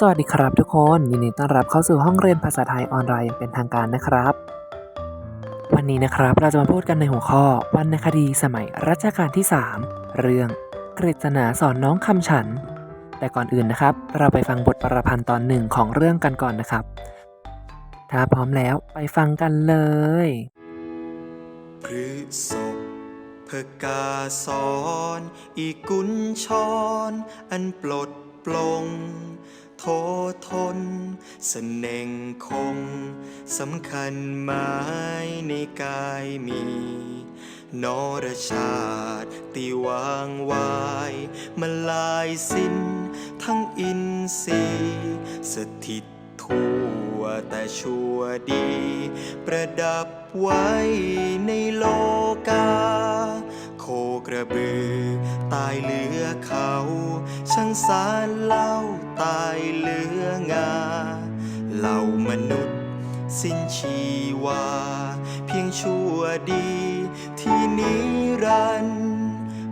สวัสดีครับทุกคนยินดีต้อนรับเข้าสู่ห้องเรียนภาษาไทยออนไลน์อย่างเป็นทางการนะครับ วันนี้นะครับเราจะมาพูดกันในหัวข้อวรรณคดีสมัยรัชกาลที่ 3 เรื่องกฤษณาสอนน้องคำฉัน แต่ก่อนอื่นนะครับ เราไปฟังบทประพันธ์ตอนหนึ่งของเรื่องกันก่อนนะครับ ถ้าพร้อมแล้วไปฟังกันเลยพฤศพพกาสอนอีกุญชรอันปลดปลง โททนสเสน่งคงสำคัญหมายในกายมี นรชาติตีวางวายมาลายสิ้น ทั้งอินทรีย์สถิตทั่วแต่ชั่วดี ประดับไว้ในโลกา โคกระบือ ตายเหลือเขา ช่างสารเล่า ตายเหลืองา เหล่ามนุษย์สิ้นชีวา เพียงชั่วดีที่นิรันดร์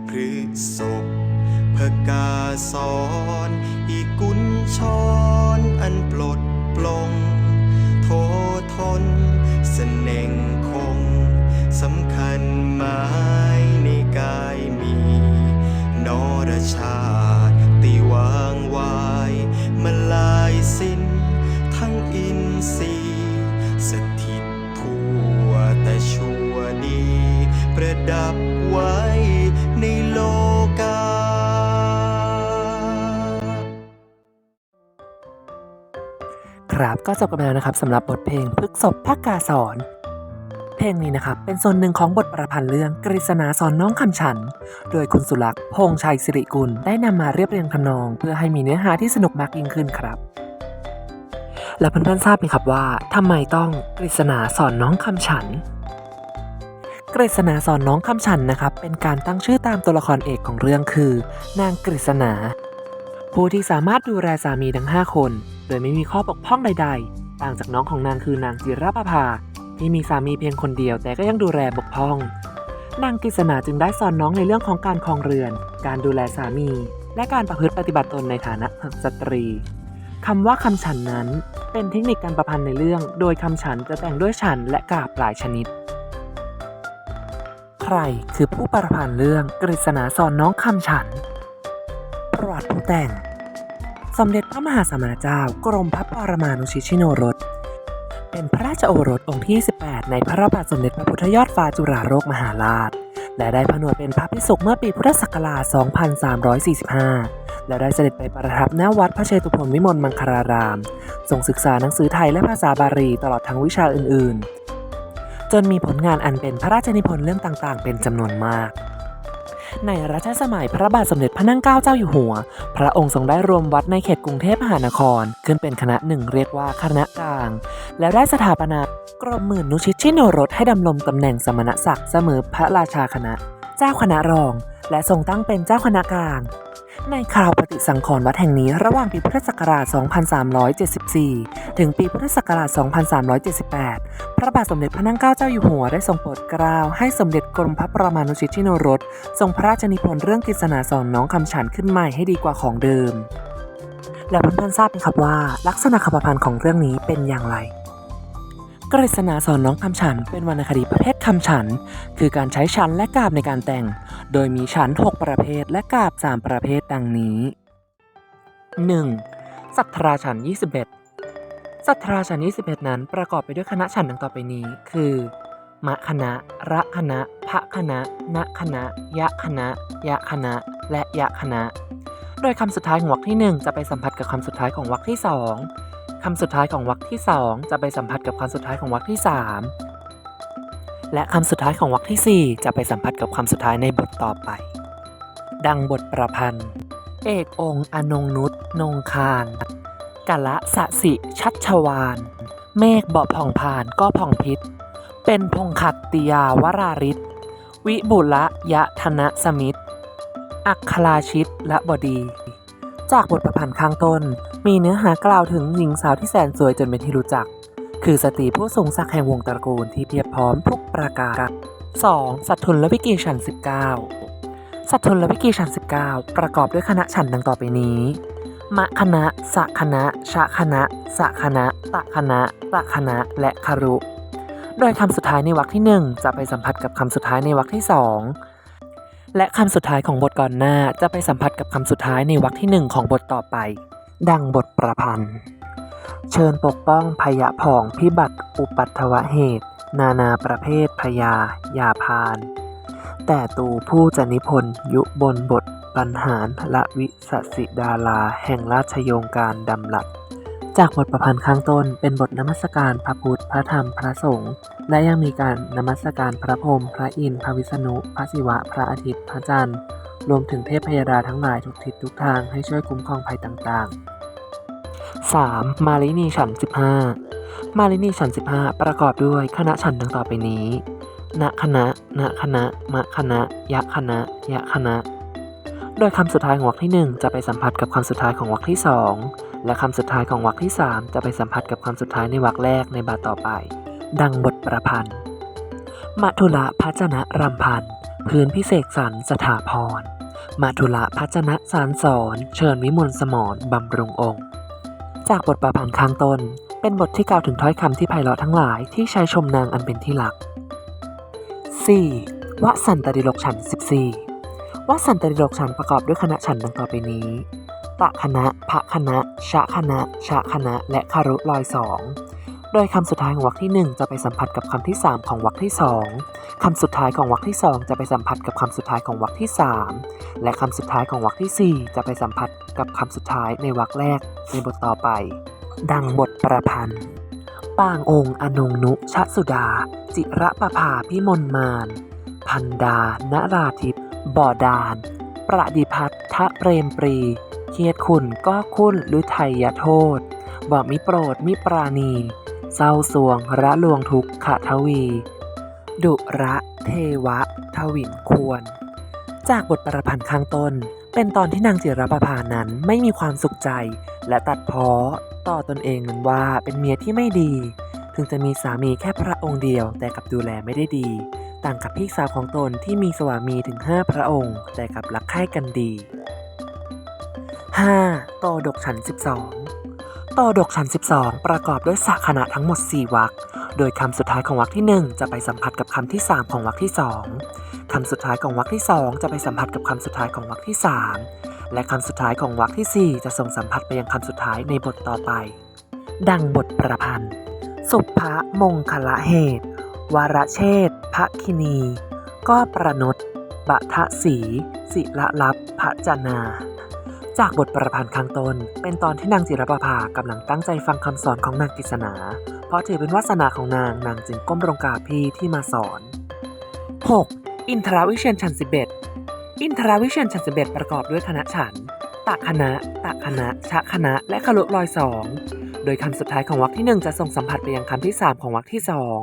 พฤศพพกาสอนอีกุญชร ครับ ก็จบกันไปแล้วนะครับสำหรับบทเพลงพฤกษบพักกาสอนเพลงนี้นะครับเป็นส่วนหนึ่งของบทประพันธ์เรื่องกฤษณาสอนน้องคำฉัน โดยคุณสุลักษ์พงษ์ชัยสิริกุลได้นำมาเรียบเรียงทำนอง เพื่อให้มีเนื้อหาที่สนุกมากยิ่งขึ้นครับ และเพื่อนๆทราบไหมครับว่าทำไมต้องกฤษณาสอนน้องคำฉันกฤษณาสอนน้องคำฉันนะครับเป็นการตั้งชื่อตามตัวละครเอกของเรื่องคือ นางกฤษณาผู้ที่สามารถดูแลสามีทั้ง 5 คน โดยไม่มีข้อบกพร่องใด ๆ ต่างจากน้องของนางคือนางจิรประภา ที่มีสามีเพียงคนเดียวแต่ก็ยังดูแลบกพร่อง นางกฤษณาจึงได้สอนน้องในเรื่องของการครองเรือน การดูแลสามี และการประพฤติปฏิบัติตนในฐานะสตรีคำว่าคำฉันนั้น เป็นเทคนิคการประพันธ์ในเรื่อง โดยคำฉันจะแต่งด้วยฉันและกาบหลายชนิด ใครคือผู้ประพันธ์เรื่องกฤษณาสอนน้องคำฉันประวัติผู้แต่ง สมเด็จพระมหาสมณเจ้ากรมพระปรมานุชิชิโนรส เป็นพระราชโอรสองค์ที่18ในพระบาทสมเด็จพระพุทธยอดฟ้าจุฬาโลกมหาราช และได้ผนวดเป็นพระภิกษุเมื่อปีพุทธศักราช 2345 และได้เสด็จไปประทับณวัดพระเชตุพนวิมลมังคลาราม ทรงศึกษาหนังสือไทยและภาษาบาลีตลอดทั้งวิชาอื่น ๆ จนมีผลงานอันเป็นพระราชนิพนธ์เรื่องต่าง ๆ เป็นจำนวนมาก ในรัชสมัยพระบาทสมเด็จพระนั่งเกล้าเจ้าอยู่หัว พระองค์ทรงได้รวมวัดในเขตกรุงเทพมหานคร ขึ้นเป็นคณะหนึ่งเรียกว่าคณะกลาง แล้วได้สถาปนากรมหมื่นนุชิตชินโนรสให้ดำรงตำแหน่งสมณศักดิ์เสมอพระราชาคณะ เจ้าคณะรอง และทรงตั้งเป็นเจ้าคณะกลาง ในคราวปฏิสังขรณ์วัดแห่งนี้ระหว่างปีพุทธศักราช 2374 ถึงปีพุทธศักราช 2378 พระบาทสมเด็จพระนั่งเกล้าเจ้าอยู่หัวได้ทรงโปรดเกล้าให้สมเด็จกรมพระประมาณุชิตชิโนรสทรงพระราชนิพนธ์เรื่องกฤษณาสอนน้องคำฉันขึ้นใหม่ให้ดีกว่าของเดิม และเพื่อนๆทราบไหมครับว่า ลักษณะคำพันธ์ของเรื่องนี้เป็นอย่างไร กฤษณาสอนน้องคำฉันเป็นวรรณคดีประเภทคำฉัน คือการใช้ฉันและกาบในการแต่ง โดยมีฉัน 6 ประเภทและกาบ 3 ประเภทดังนี้ 1. สัทธราฉัน 21 สัทธราฉัน 21 นั้นประกอบไปด้วยคณะฉันดังต่อไปนี้ คือ มะคณะ ระคณะพะคณะณคณะ ยะคณะ ยะคณะ และยะคณะ โดยคำสุดท้ายของวรรคที่ 1 จะไปสัมผัสกับคำสุดท้ายของวรรคที่ 2 คำสุดท้ายของวรรคที่ 2 จะไปสัมผัสกับคำสุดท้ายของวรรคที่ 3 และคำสุดท้ายของวรรคที่ 4 จะไปสัมผัสกับคำสุดท้ายในบทต่อไป ดังบทประพันธ์ เอกองค์อนงนุษนงคารกะละสะสิ ชัชวาน เมฆเบาะผ่องผ่านก็ผ่องพิษ เป็นพงขัตติยาวราริศวิบุละยะธนะสมิตรอัคคลาชิตและบดี จากบทประพันธ์ข้างต้น มีเนื้อหากล่าวถึงหญิงสาวที่แสนสวยจนเป็นที่รู้จัก คือสตรีผู้ทรงศักดิ์แห่งวงตระกูลที่เพียบพร้อมทุกประการ 2. สัตทุนและวิกีชัน 19 สัตทุนและวิกีชัน 19 ประกอบด้วยคณะฉันดังต่อไปนี้มะคณะ สะคณะ ชะคณะ สะคณะ ตะคณะ ตะคณะ และคารุ โดยคำสุดท้ายในวรรคที่หนึ่งจะไปสัมผัสกับคำสุดท้ายในวรรคที่สอง และคำสุดท้ายของบทก่อนหน้าจะไปสัมผัสกับคำสุดท้ายในวรรคที่หนึ่งของบทต่อไป ดังบทประพันธ์ เชิญปกป้องพยะผ่องพิบัติอุปัตถวะเหตุ นานาประเภทพยายาพาน แต่ตูผู้จะนิพนธ์ยุบนบทปัญหารละวิสสิดาลาแห่งราชโยงการดำหลัด จากบทประพันธ์ข้างต้นเป็นบทนมัสการพระพุทธ พระธรรม พระสงฆ์ และยังมีการนมัสการพระพรหม พระอินทร์ พระวิษณุ พระศิวะ พระอาทิตย์ พระจันทร์ รวมถึงเทพพยดาทั้งหลายทุกทิศทุกทางให้ช่วยคุ้มครองภัยต่างๆ 3. มาลินีฉัน 15 มาลินีฉัน 15 ประกอบด้วยคณะฉันดังต่อไปนี้ณคณะณคณะมะคณะ ยะคณะ ยะคณะ โดยคำสุดท้ายของวรรคที่ 1 จะไปสัมผัสกับคำสุดท้ายของวรรคที่ 2 และคำสุดท้ายของวรรคที่ 3 จะไปสัมผัสกับคำสุดท้ายในวรรคแรกในบาทต่อไป ดังบทประพันธ์มัทุละพัชนะรำพันธ์พื้นพิเศษสันสถาพรมัทุละพัชนะสารสอนเชิญวิมลสมรบำรุงองค์ จากบทประพันธ์ข้างต้น เป็นบทที่กล่าวถึงถ้อยคำที่ไพเราะทั้งหลายที่ใช้ชมนางอันเป็นที่รัก 4. วสันตดิลกฉัน 14วสันตดิลกฉันประกอบด้วยคณะฉันดังต่อไปนี้ ตะคณะพระคณะ ชะคณะ ชะคณะ และคารุลอยสองโดยคำสุดท้ายของวรรคที่ 1 จะไปสัมผัสกับคำที่ 3 ของวรรคที่ 2 คำสุดท้ายของวรรคที่ 2 จะไปสัมผัสกับคำสุดท้ายของวรรคที่ 3 และคำสุดท้ายของวรรคที่ 4 จะไปสัมผัสกับคำสุดท้ายในวรรคแรกในบทต่อไป ดังบทประพันธ์ ปางองค์อนงนุชสุดา จิระประภาพิมลมาน พันดา นราทิพย์บ่อดาน ประดิพัฒทะเปรมปรี เคียดคุณก็คุณหรือไทยโทษ บอกมิโปรดมิปราณี เศร้าสวงระลวงทุกขทวี ดุระเทวะ ทวินควร จากบทประพันธ์ข้างต้น เป็นตอนที่นางจิรประภานั้นไม่มีความสุขใจ และตัดเพ้อต่อตนเองนั้นว่าเป็นเมียที่ไม่ดี ถึงจะมีสามีแค่พระองค์เดียวแต่กับดูแลไม่ได้ดี ต่างกับพี่สาวของตนที่มีสวามีถึง 5 พระองค์ แต่กับรักใคร่กันดี 5. โตดกฉัน 12โตดกฉัน 12 ประกอบด้วยสระขณะทั้งหมด 4วรรคโดยคำสุดท้ายของวรรคที่ 1 จะไปสัมผัสกับคำที่ 3 ของวรรคที่ 2 คำสุดท้ายของวรรคที่ 2 จะไปสัมผัสกับคำสุดท้ายของวรรคที่ 3 และคำสุดท้ายของวรรคที่ 4 จะส่งสัมผัสไปยังคำสุดท้ายในบทต่อไป ดังบทประพันธ์ สุภะมงคละเหตุ วรเชษฐ์พระคินี ก็ประนดบะทะสีศิละลับพระจนา จากบทประพันธ์ข้างต้น เป็นตอนที่นางจิรประภากำลังตั้งใจฟังคำสอนของนางกฤษณา เพราะถือเป็นวาสนาของนางนางจึงก้มลงกราบพี่ที่มาสอน 6. อินทราวิเชียนชันสิบเอ็ดอินทราวิเชียนชันสิบเอ็ดประกอบด้วยคณะฉันท์ตะคณะตะคณะ ชะคณะ และคลุลอยสองโดยคำสุดท้ายของวรรคที่ 1 จะส่งสัมผัสไปยังคำที่ 3 ของวรรคที่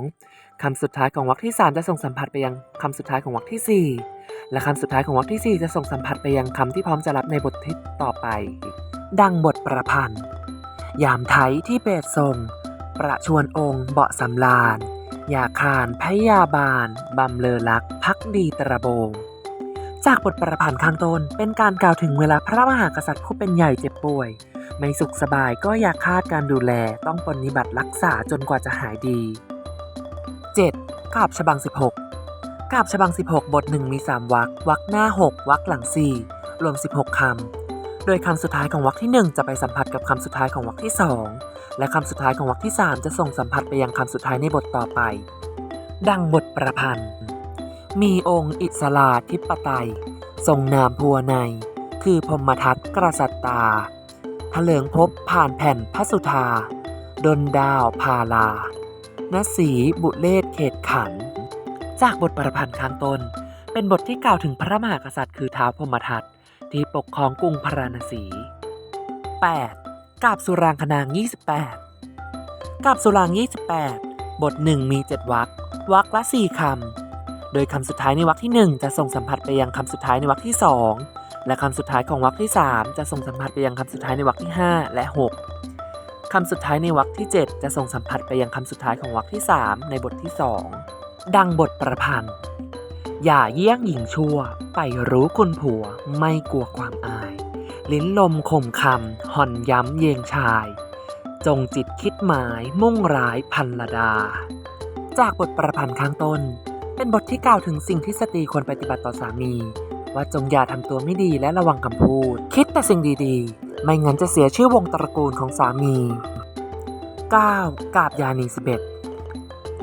2 คำสุดท้ายของวรรคที่ 3 จะส่งสัมผัสไปยังคำสุดท้ายของวรรคที่ 4 และคำสุดท้ายของวรรคที่ 4 จะส่งสัมผัสไปยังคำที่พร้อมจะรับในบทที่ต่อไป ดังบทประพันธ์ ยามไทยที่เบสทรง ประชวนองค์เบาะสำลานยาคานพยาบาลบำเลอลักพักดีตระโบงจากบทประพันธ์ข้างต้นเป็นการกล่าวถึงเวลาพระมหากษัตริย์ผู้เป็นใหญ่เจ็บป่วย ไม่สุขสบายก็อย่าคาดการดูแลต้องปฏิบัติรักษาจนกว่าจะหายดี 7. กาบฉบัง 16 กาบฉบัง 16 บทหนึ่งมี 3วรรควรรคหน้า 6วรรคหลัง 4 รวม 16คำโดยคำสุดท้ายของวรรคที่ 1 จะไปสัมผัสกับคำสุดท้ายของวรรคที่ 2 และคำสุดท้ายของวรรคที่ 3 จะส่งสัมผัสไปยังคำสุดท้ายในบทต่อไป ดังบทประพันธ์ มีองค์อิสลาธิปไตย ทรงนามพัวใน คือพมทัตกระสัตตาทะเลิงพบผ่านแผ่นพระสุธา ดนดาวพาลานสีบุเลศเขตขัน จากบทประพันธ์ข้างต้น เป็นบทที่กล่าวถึงพระมหากษัตริย์คือท้าวพรหมทัตที่ปกครองกรุงพาราณสี 8. กาบสุรางคนาง 28 กาบสุราง 28 บทหนึ่งมี 7วรรควรรคละ4คำ โดยคำสุดท้ายในวรรคที่ 1 จะส่งสัมผัสไปยังคำสุดท้ายในวรรคที่ 2 และคำสุดท้ายของวรรคที่ 3 จะส่งสัมผัสไปยังคำสุดท้ายในวรรคที่ 5 และ 6คำสุดท้ายในวรรคที่ 7 จะส่งสัมผัสไปยังคำสุดท้ายของวรรคที่ 3 ในบทที่ 2 ดังบทประพันธ์ อย่าเยี่ยงหญิงชั่ว ไปรู้คุณผัวไม่กลัวความอาย ลิ้นลมข่มคำห่อนย้ำเยงชาย จงจิตคิดหมายมุ่งร้ายพันลดา จากบทประพันธ์ข้างต้น เป็นบทที่กล่าวถึงสิ่งที่สตรีควรปฏิบัติต่อสามี ว่าจงอย่าทำตัวไม่ดีและระวังคำพูด คิดแต่สิ่งดีๆ ไม่งั้นจะเสียชื่อวงตระกูลของสามี 9. กาบยานีสิบเอ็ด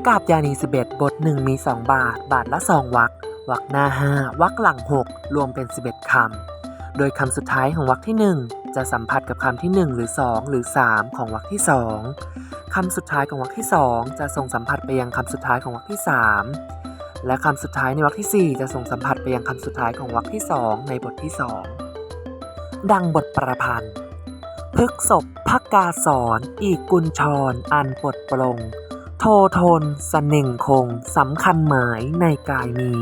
กาบยานีสิบเอ็ดบทหนึ่งมี 2 บาท บาทละสองวรรควรรคหน้า 5วรรคหลัง 6 รวมเป็น 11 คำ โดยคำสุดท้ายของวรรคที่ 1 จะสัมผัสกับคำที่ 1 หรือ 2 หรือ 3 ของวรรคที่ 2 คำสุดท้ายของวรรคที่ 2 จะส่งสัมผัสไปยังคำสุดท้ายของวรรคที่ 3 และคำสุดท้ายในวรรคที่ 4 จะส่งสัมผัสไปยังคำสุดท้ายของวรรคที่ 2 ในบทที่ 2 ดังบทประพันธ์พฤกษบพักกาสอนอีกกุญชร อันปลดปลง โททนสเสน่งคงสำคัญหมายในกายมี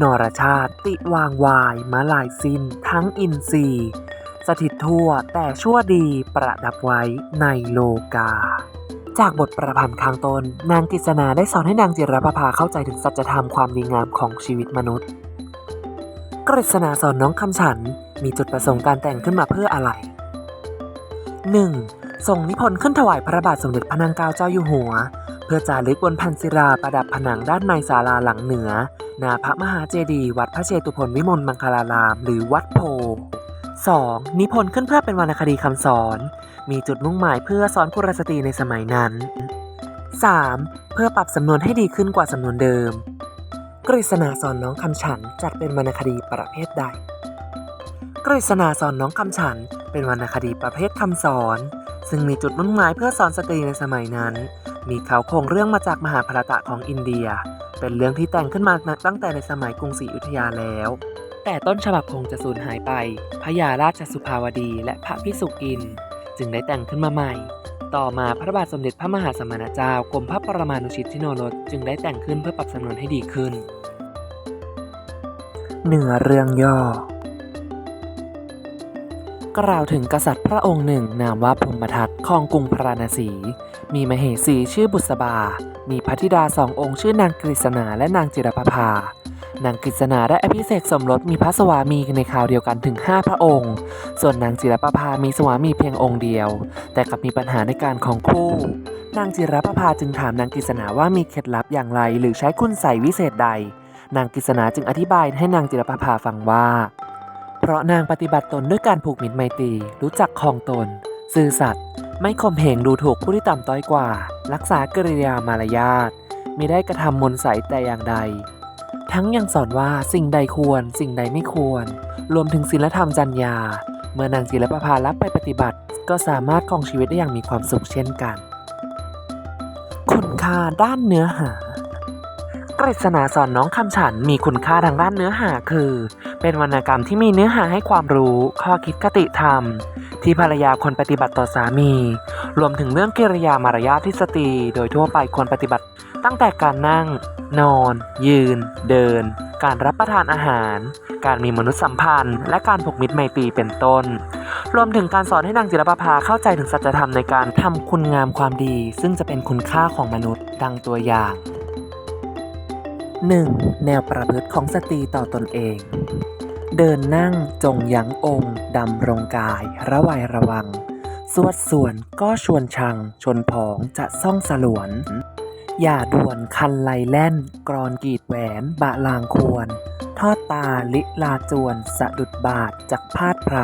นรชาติติวางวายมาลายสิ้นทั้งอินทรีย์สถิตทั่วแต่ชั่วดีประดับไว้ในโลกา จากบทประพันธ์ข้างต้นนางกฤษณาได้สอนให้นางจิรประภาเข้าใจถึงสัจธรรมความดีงามของชีวิตมนุษย์ กฤษณาสอนน้องคำฉันมีจุดประสงค์การแต่งขึ้นมาเพื่ออะไร 1. ส่งนิพนธ์ขึ้นถวายพระบาทสมเด็จพระนางเกล้าเจ้าอยู่หัว เพื่อจารึกบนแผ่นศิลาประดับผนังด้านในศาลาหลังเหนือหนาพระมหาเจดีย์วัดพระเชตุพนวิมลมังคลาราม หรือวัดโพ 2. นิพนธ์ขึ้นเพื่อเป็นวรรณคดีคำสอน มีจุดมุ่งหมายเพื่อสอนกุลสตรีในสมัยนั้น 3. เพื่อปรับสำนวนให้ดีขึ้นกว่าสำนวนเดิม กฤษณาสอนน้องคำฉันจัดเป็นวรรณคดีประเภทใด กฤษณาสอนน้องคำฉันเป็นวรรณคดีประเภทคำสอน ซึ่งมีจุดมุ่งหมายเพื่อสอนสตรีในสมัยนั้น มีเขาโครงเรื่องมาจากมหาภารตะของอินเดีย เป็นเรื่องที่แต่งขึ้นมาตั้งแต่ในสมัยกรุงศรีอยุธยาแล้ว แต่ต้นฉบับคงจะสูญหายไป พระยาราชสุภาวดีและพระพิสุอิน จึงได้แต่งขึ้นมาใหม่ ต่อมาพระบาทสมเด็จพระมหาสมณเจ้ากรมพระปรมาณุชิตชิโนรสจึงได้แต่งขึ้นเพื่อปรับสำนวนให้ดีขึ้น เนื้อเรื่องย่อ กล่าวถึงกษัตริย์พระองค์หนึ่งนามว่าพรหมทัตครองกรุงพราณสี มีมเหสีชื่อบุษบา มีพระธิดาสององค์ชื่อนางกฤษณาและนางจิรประภา นางกฤษณาได้อภิเษกสมรสมีพระสวามีในคราวเดียวกันถึง 5 พระองค์ ส่วนนางจิรประภามีสวามีเพียงองค์เดียว แต่กลับมีปัญหาในการของคู่ นางจิรประภาจึงถามนางกฤษณาว่ามีเคล็ดลับอย่างไร หรือใช้คุณใส่วิเศษใด นางกฤษณาจึงอธิบายให้นางจิรประภาฟังว่า ราะนางปฏิบัติตนด้วยการผูกมิตรไมตรี รู้จักคลองตน ซื่อสัตย์ไม่ข่มเหงดูถูกผู้ที่ต่ำต้อยกว่า รักษากริยามารยาทมิได้กระทำมนใสแต่อย่างใด ทั้งยังสอนว่าสิ่งใดควร สิ่งใดไม่ควร รวมถึงศีลธรรมจัญญา เมื่อนางจิรปภารับไปปฏิบัติ ก็สามารถครองชีวิตได้อย่างมีความสุขเช่นกัน คุณค่าด้านเนื้อหา กฤษณาสอนน้องคำฉันมีคุณค่าทางด้านเนื้อหาคือ เป็นวรรณกรรมที่มีเนื้อหาให้ความรู้ ข้อคิดคติธรรม ที่ภรรยาควรปฏิบัติต่อสามี รวมถึงเรื่องกิริยามารยาทที่สตรีโดยทั่วไปควรปฏิบัติ ตั้งแต่การนั่ง นอน ยืน เดิน การรับประทานอาหาร การมีมนุษยสัมพันธ์ และการผูกมิตรไมตรีเป็นต้น รวมถึงการสอนให้นางจิรประภาเข้าใจถึงสัจธรรมในการทำคุณงามความดี ซึ่งจะเป็นคุณค่าของมนุษย์ดังตัวอย่าง 1. แนวประพฤติของสตรีต่อตนเอง เดินนั่งจงยั้งองค์ดำรงกาย ระวัยระวัง สวดส่วนก็ชวนชัง ชนผองจะซ่องสลวน อย่าด่วนคันไลแล่น กรอนกีดแหวนบะลางควร ทอดตาลิลาจวน สะดุดบาทจักพาดพร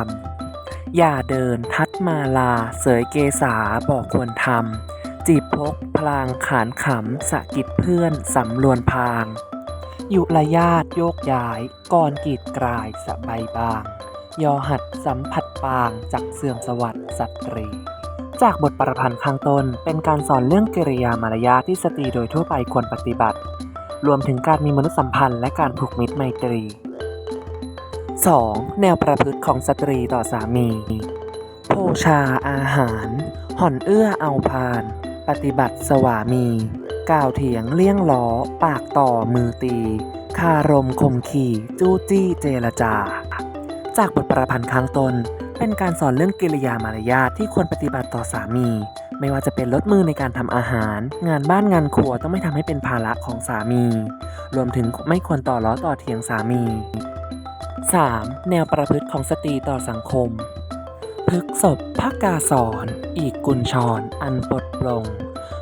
ำอย่าเดินทัดมาลาเสยเกษาบอกควรทำ จีบพกพลางขานขำสะกิดเพื่อนสำลวนพาง ยุระยาดโยกย้ายก่อนกีดกลายสะใบบาง ยอหัดสัมผัสปางจากเสื่อมสวัสดิ์สตรี จากบทประพันธ์ข้างต้นเป็นการสอนเรื่องกิริยามารยาทที่สตรีโดยทั่วไปควรปฏิบัติ รวมถึงการมีมนุษยสัมพันธ์และการผูกมิตรไมตรี 2. แนวประพฤติของสตรีต่อสามี โภชาอาหาร ห่อนเอื้อเอาพาน ปฏิบัติสวามี กล่าวเถียงเลี่ยงล้อ ปากต่อมือตี คารมคมขี่ จู้จี้เจรจา จากบทประพันธ์ข้างต้นเป็นการสอนเรื่องกิริยามารยาทที่ควรปฏิบัติต่อสามี ไม่ว่าจะเป็นลดมือในการทำอาหาร งานบ้านงานครัวต้องไม่ทำให้เป็นภาระของสามี รวมถึงไม่ควรต่อล้อต่อเถียงสามี 3. แนวประพฤติของสตรีต่อสังคมพฤกษบภกาสอน อีกกุญชร อันปด ลง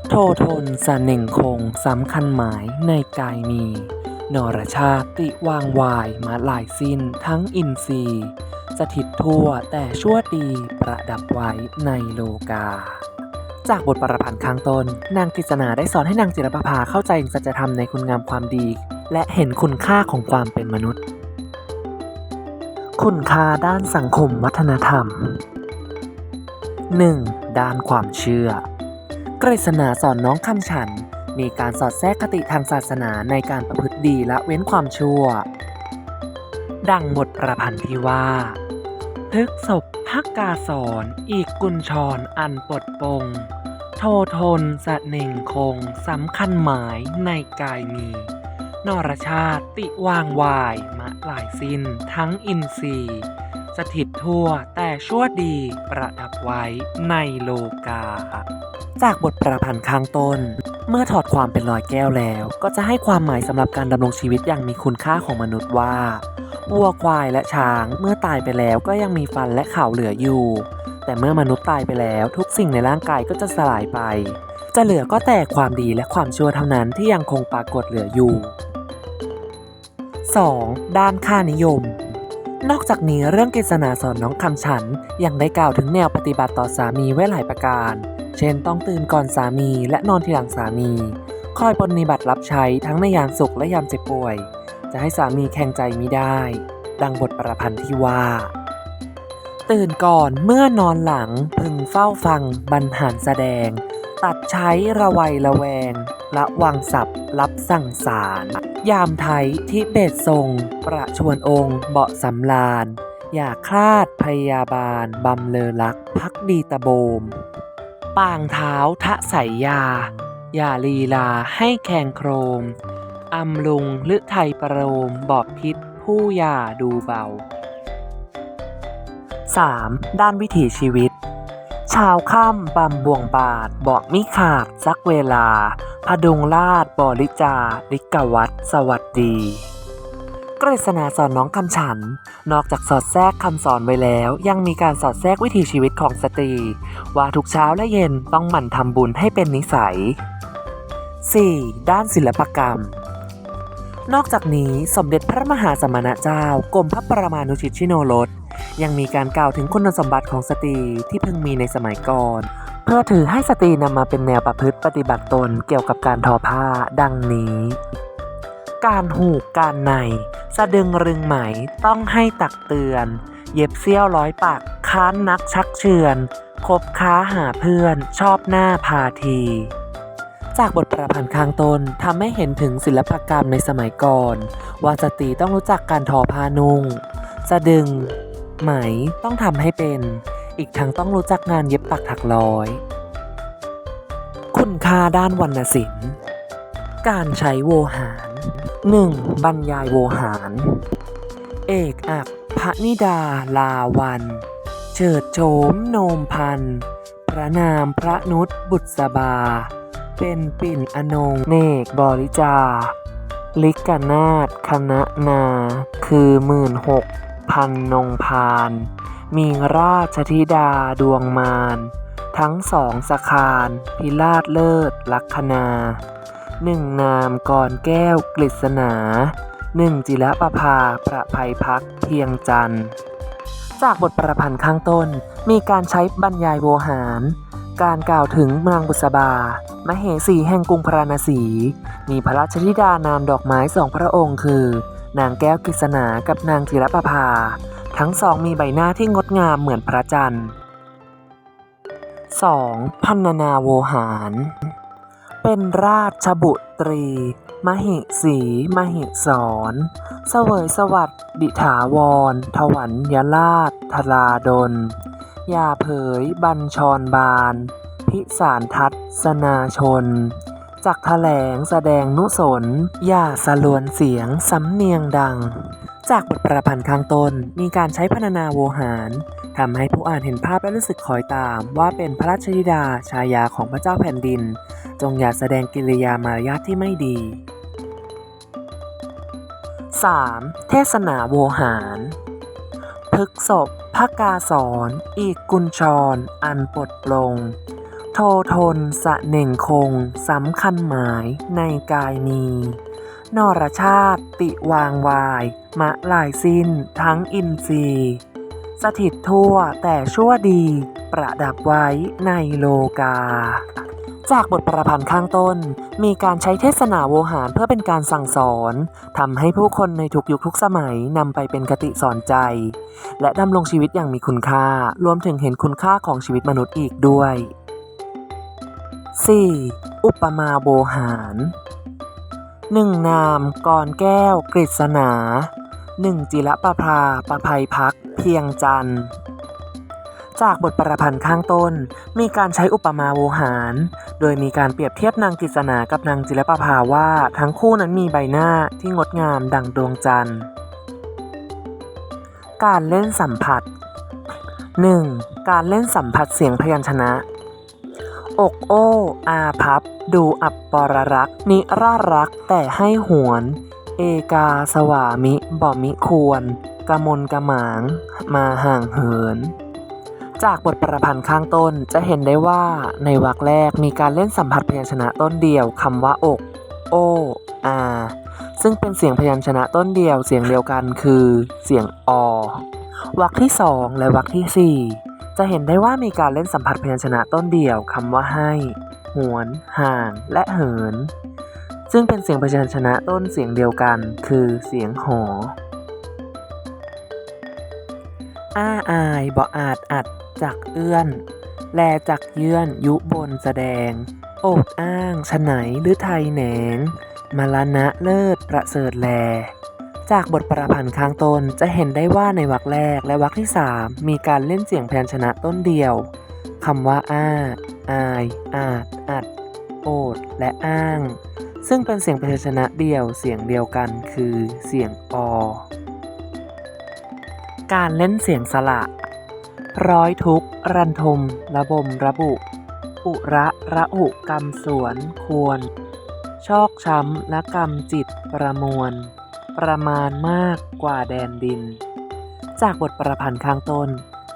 โททนสเน่งคงสำคัญหมายในกายมี นรชาติวางวายมาลายสิ้นทั้งอินทรีย์สถิตทั่วแต่ชั่วดีประดับไว้ในโลกาจากบทประพันธ์ข้างต้น นางกฤษณาได้สอนให้นางจิรประภาเข้าใจสัจธรรมในคุณงามความดี และเห็นคุณค่าของความเป็นมนุษย์ คุณค่าด้านสังคมวัฒนธรรม 1. ด้านความเชื่อ กฤษณาสอนน้องคำฉัน มีการสอดแทรกคติทางศาสนาในการประพฤติดีและเว้นความชั่ว ดังบทประพันธ์ที่ว่าพฤกษบพักกาสอนอีกกุญชรอันปลดปง โททนสะเน่งคงสำคัญหมายในกายมี นรชาติติวางวายมะหลายสิ้นทั้งอินทรีย์ สถิตทั่วแต่ชั่วดีประดับไว้ในโลกา จากบทประพันธ์ข้างต้น เมื่อถอดความเป็นลอยแก้วแล้ว ก็จะให้ความหมายสำหรับการดำรงชีวิตอย่างมีคุณค่าของมนุษย์ว่าวัวควายและช้างเมื่อตายไปแล้วก็ยังมีฟันและเขาเหลืออยู่ แต่เมื่อมนุษย์ตายไปแล้วทุกสิ่งในร่างกายก็จะสลายไป จะเหลือก็แต่ความดีและความชั่วเท่านั้นที่ยังคงปรากฏเหลืออยู่ 2. ด้านค่านิยม นอกจากนี้เรื่องกฤษณาสอนน้องคำฉัน ยังได้กล่าวถึงแนวปฏิบัติต่อสามีไว้หลายประการ เช่นต้องตื่นก่อนสามีและนอนทีหลังสามี คอยปฏิบัติรับใช้ทั้งในยามสุขและยามเจ็บป่วย จะให้สามีแข่งใจไม่ได้ ดังบทประพันธ์ที่ว่า ตื่นก่อนเมื่อนอนหลังพึงเฝ้าฟังบรรหารแสดง ตัดใช้ระวัยระแวง ละวังสับรับสั่งสาร ยามไทยที่เบตทรง ประชวนองค์เบาะสำลาน อย่าคลาดพยาบาลบำเลอลักพักดีตะโบม ปางเท้าทะใสยา อย่าลีลาให้แข่งโครมอำลุงหรือไทยประโลมบอบพิษผู้ยาดูเบา 3. ด้านวิถีชีวิต ชาวค่ำบำบวงบาทเบาะมิขาดสักเวลา พดุงลาดบริจาลิกวัตสวัสดีกฤษณาสอนน้องคำฉัน นอกจากสอดแทรกคำสอนไว้แล้ว ยังมีการสอดแทรกวิถีชีวิตของสตรี ว่าทุกเช้าและเย็นต้องหมั่นทำบุญให้เป็นนิสัย 4. ด้านศิลปกรรม นอกจากนี้สมเด็จพระมหาสมณเจ้ากรมพระประมาณุชิตชิโนรส ยังมีการกล่าวถึงคุณสมบัติของสตรีที่เพิ่งมีในสมัยก่อน เพื่อถือให้สตรีนำมาเป็นแนวประพฤติปฏิบัติตนเกี่ยวกับการทอผ้าดังนี้ การหูกการใน สะดึงรึงไหมต้องให้ตักเตือน เย็บเสี้ยวร้อยปากค้านนักชักเชือนคบค้าหาเพื่อนชอบหน้าพาที จากบทประพันธ์ข้างต้นทำให้เห็นถึงศิลปกรรมในสมัยก่อน ว่าสตรีต้องรู้จักการทอผ้านุ่งสะดึง ไหม ต้องทำให้เป็น อีกทั้งต้องรู้จักงานเย็บปักถักร้อย คุณค่าด้านวรรณศิลป์ การใช้โวหาร 1. บรรยายโวหาร เอกอักพระนิดาลาวัน เฉิดโฉมโนมพันธ์พระนามพระนุษบุษบา เป็นปิ่นอนงเนกบริจาลิกนาฏคณะนา คือหมื่นหก พันนงพาน มีราชธิดาดวงมารทั้งสองสคารพิราชเลิศลักษณาหนึ่งนามกรแก้วกฤษณาหนึ่งจิระประภาประภัยพักเพียงจันทร์ จากบทประพันธ์ข้างต้นมีการใช้บรรยายโวหาร การกล่าวถึงนางบุษบา มเหสีแห่งกรุงพราณสี มีพระราชธิดานามดอกไม้สองพระองค์คือ นางแก้วกฤษณากับนางจิรประภา ทั้งสองมีใบหน้าที่งดงามเหมือนพระจันทร์ 2. พันนาโวหาร เป็นราชบุตรี มหิสี มหิสรเสวยสวัสดิถาวร ถวันยราชธราดลยาเผย บัญชรบานพิสารทัศนาชน จากแถลงแสดงนุสน อย่าสลวนเสียงสำเนียงดัง จากบทประพันธ์ข้างต้นมีการใช้พรรณนาโวหารทำให้ผู้อ่านเห็นภาพและรู้สึกคอยตาม ว่าเป็นพระราชธิดาชายาของพระเจ้าแผ่นดิน จงอย่าแสดงกิริยามารยาทที่ไม่ดี 3. เทศนาโวหารพฤกษบภกาสอนอีกกุญชร อันปลดปลง โททนสะเน่งคงสำคัญหมายในกายมี นรชาติติวางวาย มะลายสิ้นทั้งอินทรีย์สถิตทั่วแต่ชั่วดีประดับไว้ในโลกา จากบทประพันธ์ข้างต้น มีการใช้เทศนาโวหารเพื่อเป็นการสั่งสอนทำให้ผู้คนในทุกยุคทุกสมัยนำไปเป็นคติสอนใจ และดำรงชีวิตอย่างมีคุณค่ารวมถึงเห็นคุณค่าของชีวิตมนุษย์อีกด้วย 4. อุปมาโวหารหนึ่งนามกรแก้ว กฤษณาหนึ่งจิระประภาประภัยพัก เพียงจันทร์จากบทประพันธ์ข้างต้น มีการใช้อุปมาโวหาร โดยมีการเปรียบเทียบนางกฤษณากับนางจิรประภาว่าทั้งคู่นั้นมีใบหน้าที่งดงามดังดวงจันทร์ การเล่นสัมผัส 1. การเล่นสัมผัสเสียงพยัญชนะ อกโอ้อาพับ ดูอับปรรัก นิรารักแต่ให้หวน เอกาสวามิบ่มิควรกมลกะหมาง มาห่างเหิน จากบทประพันธ์ข้างต้นจะเห็นได้ว่าในวรรคแรกมีการเล่นสัมผัสพยัญชนะต้นเดียวคำว่าอก โออาซึ่งเป็นเสียงพยัญชนะต้นเดียวเสียงเดียวกันคือ เสียงอวรรคที่2และวรรคทีสี่4 จะเห็นได้ว่ามีการเล่นสัมผัสพยัญชนะต้นเดียวคำว่าให้ หวน ห่าง และเหิน ซึ่งเป็นเสียงพยัญชนะต้นเสียงเดียวกัน คือเสียงหอ อ้าอายบ่อาจอัดจักเอื้อน แลจักเยื่อนยุบนแสดงโอกอ้างฉไหนหรือไทยแหนงมาลนะเลิศประเสริฐแล จากบทประพันธ์ข้างต้นจะเห็นได้ว่าในวรรคแรกและวรรคที่ 3 มีการเล่นเสียงพยัญชนะต้นเดียวคำว่าอ้า อาย อาจอัด โอด และอ้าง ซึ่งเป็นเสียงพยัญชนะเดียวเสียงเดียวกันคือเสียงอ การเล่นเสียงสระร้อยทุกรันทม ระบมระบุ อุระระหุกรรมสวนควร ชอกช้ำและกรรมจิตประมวล ประมาณมากกว่าแดนดิน จากบทประพันธ์ข้างต้น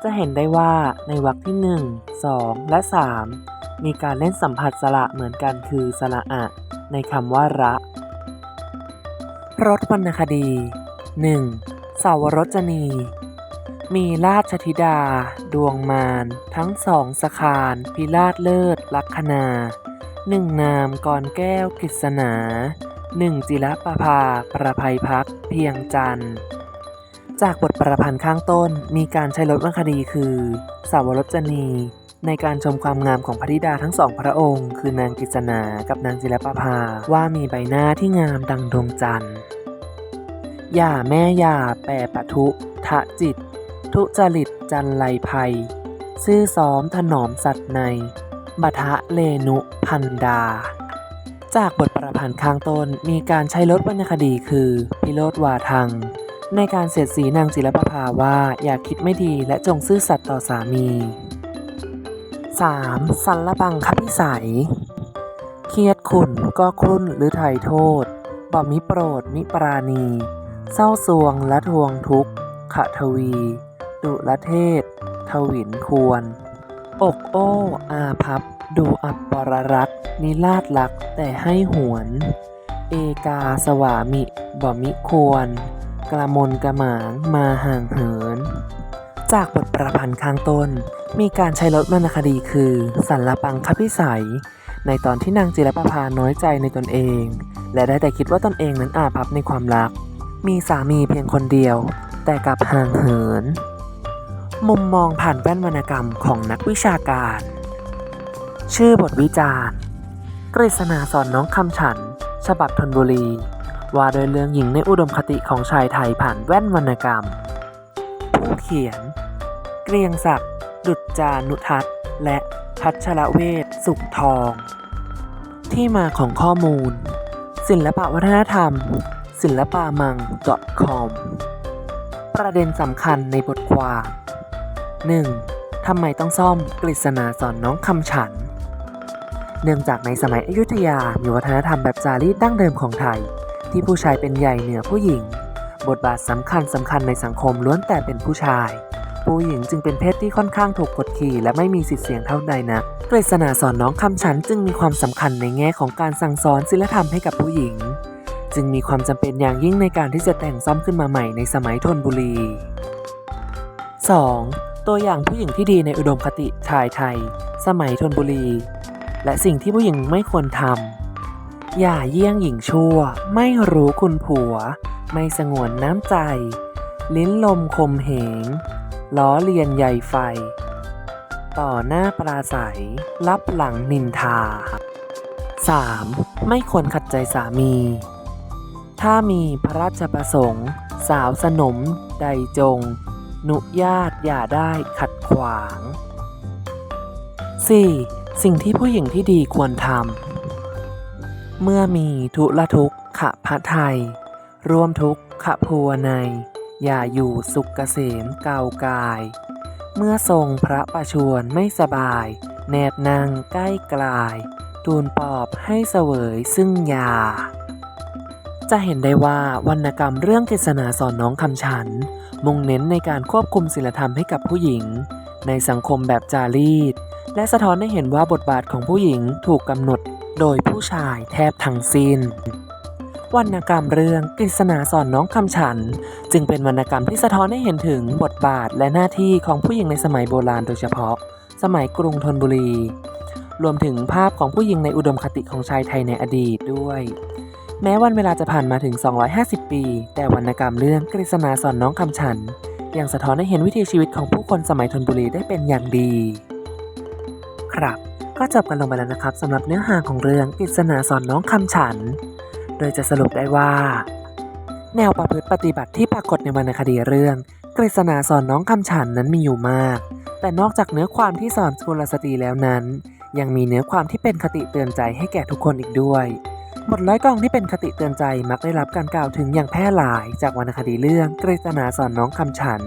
จะเห็นได้ว่าในวรรคที่ 1 2 และ 3 มีการเล่นสัมผัสสระเหมือนกันคือสระอะ ในคำว่าระรถวรรณคดี 1. สาวรจนี มีราชธิดา ดวงมารทั้งสองสคารพิราชเลิศลัคนาหนึ่งนามกรแก้วกฤษณา หนึ่งจิระประภา ประภัยพัก เพียงจันทร์ จากบทประพันธ์ข้างต้นมีการใช้รถวรรคดีคือ สาวรจนี ในการชมความงามของพระธิดาทั้งสองพระองค์ คือนางกฤษณากับนางจิรประภาว่ามีใบหน้าที่งามดังดวงจันทร์อย่าแม่อย่าแปรปะทุทะจิต ทุจริตจันไลภัย ซื่อซ้อมถนอมสัตว์ในบัทะเลนุพันดา จากบทประพันธ์ข้างต้นมีการใช้ลดวรรณคดีคือ พิโรธวาทัง ในการเสียดสีนางจิรประภาว่าอย่าคิดไม่ดีและจงซื่อสัตย์ต่อสามี 3. สันละบังคพิสัย เครียดขุนก็ครุ่นหรือไถ่โทษ บ่มิโปรดมิปราณี เศร้าสวงและทวงทุกข์ขะทวี ดุละเทศ ทวินควร อกโอ้อาพับ ดูอับปรรักษ์นิลาดลักษ์แต่ให้หวน เอกาสวามิบ่มิควร กระมนกระหมางมาห่างเหิน จากบทประพันธ์ข้างต้น มีการใช้ลดวรรคดีคือสันละปังคพิสัย ในตอนที่นางจิรประภาน้อยใจในตนเอง และได้แต่คิดว่าตนเองนั้นอาภัพในความรัก มีสามีเพียงคนเดียว แต่กลับห่างเหิน มุมมองผ่านแว่นวรรณกรรมของนักวิชาการ ชื่อบทวิจารณ์กฤษณาสอนน้องคำฉัน ฉบับธนบุรี ว่าโดยเรื่องหญิงในอุดมคติของชายไทยผ่านแว่นวรรณกรรม ผู้เขียน เกรียงศักดิ์ดุจจานุทัศน์และพัชรเวศสุขทอง ที่มาของข้อมูล ศิลปะวัฒนธรรม ศิลปามัง .com ประเด็นสำคัญในบทความ 1. ทำไมต้องซ่อมกฤษณาสอนน้องคำฉัน เนื่องจากในสมัยอยุธยามีวัฒนธรรมแบบจารีตดั้งเดิมของไทย ที่ผู้ชายเป็นใหญ่เหนือผู้หญิง บทบาทสำคัญสำคัญในสังคมล้วนแต่เป็นผู้ชาย ผู้หญิงจึงเป็นเพศที่ค่อนข้างถูกกดขี่และไม่มีสิทธิเสียงเท่าใดนักฤษณาสอนน้องคำฉันจึงมีความสำคัญในแง่ของการสั่งสอนศีลธรรมให้กับผู้หญิง จึงมีความจำเป็นอย่างยิ่งในการที่จะแต่งซ่อมขึ้นมาใหม่ในสมัยธนบุรี 2. ตัวอย่างผู้หญิงที่ดีในอุดมคติชายไทย สมัยธนบุรี และสิ่งที่ผู้หญิงไม่ควรทำ อย่าเยี่ยงหญิงชั่ว ไม่รู้คุณผัว ไม่สงวนน้ำใจ ลิ้นลมคมเหง ล้อเลียนใยไฟ ต่อหน้าปราศัย รับหลังนินทา 3. ไม่ควรขัดใจสามี ถ้ามีพระราชประสงค์ สาวสนม ใดจง นุญาตอย่าได้ขัดขวาง 4. สิ่งที่ผู้หญิงที่ดีควรทำ เมื่อมีทุละทุกขะพระไทย ร่วมทุกขะพัวใน อย่าอยู่สุขเกษมเกากาย เมื่อทรงพระประชวรไม่สบาย แนบนางใกล้กลายทูลปอบให้เสวยซึ่งยา จะเห็นได้ว่าวรรณกรรมเรื่องกฤษณาสอนน้องคำฉัน มุ่งเน้นในการควบคุมศีลธรรมให้กับผู้หญิง ในสังคมแบบจารีต และสะท้อนให้เห็นว่าบทบาทของผู้หญิงถูกกำหนดโดยผู้ชายแทบทั้งสิ้น วรรณกรรมเรื่องกฤษณาสอนน้องคำฉัน จึงเป็นวรรณกรรมที่สะท้อนให้เห็นถึงบทบาทและหน้าที่ของผู้หญิงในสมัยโบราณโดยเฉพาะ สมัยกรุงธนบุรี รวมถึงภาพของผู้หญิงในอุดมคติของชายไทยในอดีตด้วยแม้วันเวลาจะผ่านมาถึง 250 ปี แต่วรรณกรรมเรื่องกฤษณาสอนน้องคำฉัน ยังสะท้อนให้เห็นวิถีชีวิตของผู้คนสมัยธนบุรีได้เป็นอย่างดี ครับ ก็จบกันลงไปแล้วนะครับสำหรับเนื้อหาของเรื่องกฤษณาสอนน้องคำฉัน โดยจะสรุปได้ว่า แนวประพฤติปฏิบัติที่ปรากฏในวรรณคดีเรื่องกฤษณาสอนน้องคำฉันนั้นมีอยู่มาก แต่นอกจากเนื้อความที่สอนกุลสตรีแล้วนั้น ยังมีเนื้อความที่เป็นคติเตือนใจให้แก่ทุกคนอีกด้วยบทร้อยกลองที่เป็นคติเตือนใจมักได้รับการกล่าวถึงอย่างแพร่หลายจากวรรณคดีเรื่องกฤษณาสอนน้องคำฉัน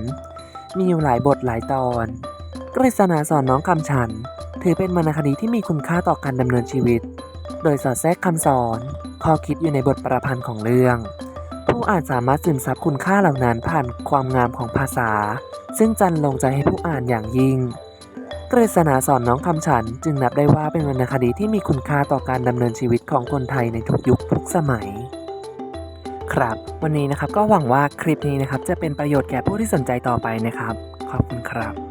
มีอยู่หลายบทหลายตอนกฤษณาสอนน้องคำฉัน ถือเป็นวรรณคดีที่มีคุณค่าต่อการดำเนินชีวิต โดยสอดแทรกคำสอน ข้อคิดอยู่ในบทประพันธ์ของเรื่อง ผู้อ่านสามารถซึมซับคุณค่าเหล่านั้นผ่านความงามของภาษา ซึ่งจันลงใจให้ผู้อ่านอย่างยิ่งกฤษณาสอนน้องคำฉันจึงนับได้ว่าเป็นวรรณคดีที่มีคุณค่าต่อการดำเนินชีวิตของคนไทยในทุกยุคทุกสมัย ครับ วันนี้นะครับก็หวังว่าคลิปนี้นะครับจะเป็นประโยชน์แก่ผู้ที่สนใจต่อไปนะครับ ขอบคุณครับ